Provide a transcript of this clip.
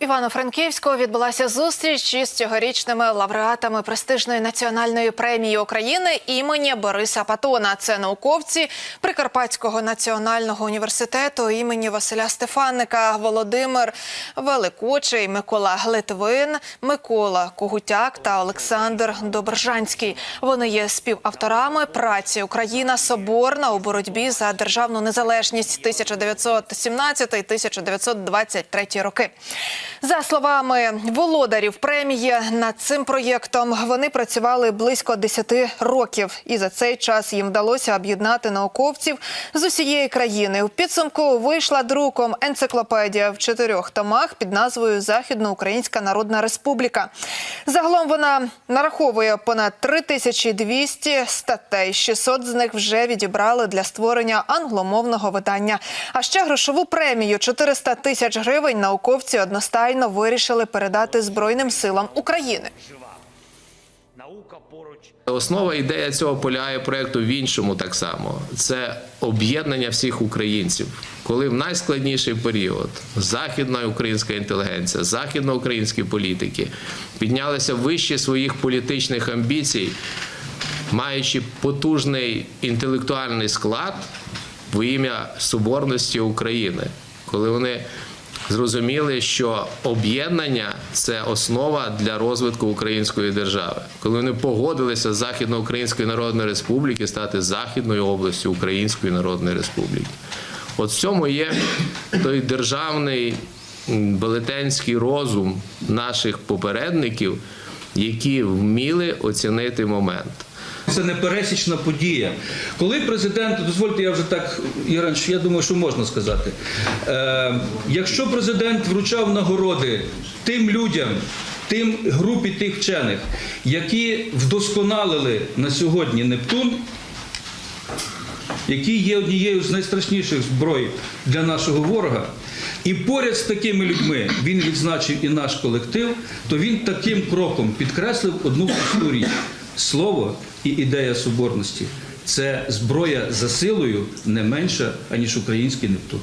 Івано-Франківську відбулася зустріч із цьогорічними лауреатами престижної національної премії України імені Бориса Патона. Це науковці Прикарпатського національного університету імені Василя Стефаника, Володимир Великочий, Микола Глитвин, Микола Когутяк та Олександр Добржанський. Вони є співавторами праці Україна Соборна у боротьбі за державну незалежність 1917-1923 роки. За словами володарів премії над цим проєктом, вони працювали близько 10 років, і за цей час їм вдалося об'єднати науковців з усієї країни. У підсумку вийшла друком енциклопедія в чотирьох томах під назвою Західноукраїнська Народна Республіка. Загалом вона нараховує понад 3200 статей. 600 з них вже відібрали для створення англомовного видання. А ще грошову премію 400 тисяч гривень науковці одностайно вирішили передати Збройним силам України. Основа ідея цього полягає проекту в іншому так само. Це об'єднання всіх українців. Коли в найскладніший період західна українська інтелігенція, західноукраїнські політики піднялися вище своїх політичних амбіцій, маючи потужний інтелектуальний склад в ім'я соборності України, коли вони зрозуміли, що об'єднання це основа для розвитку української держави. Коли вони погодилися з Західноукраїнської Народної Республіки стати Західною областю Української Народної Республіки. От в цьому є той державний велетенський розум наших попередників, які вміли оцінити момент. Це непересічна подія. Коли президент, дозвольте, я вже так, Іранч, я думаю, що можна сказати. Е, якщо президент вручав нагороди тим людям, тим групі тих вчених, які вдосконалили на сьогодні Нептун, який є однією з найстрашніших зброй для нашого ворога, і поряд з такими людьми він відзначив і наш колектив, то він таким кроком підкреслив одну річ: слово і ідея соборності це зброя за силою не менша, аніж український Нептун.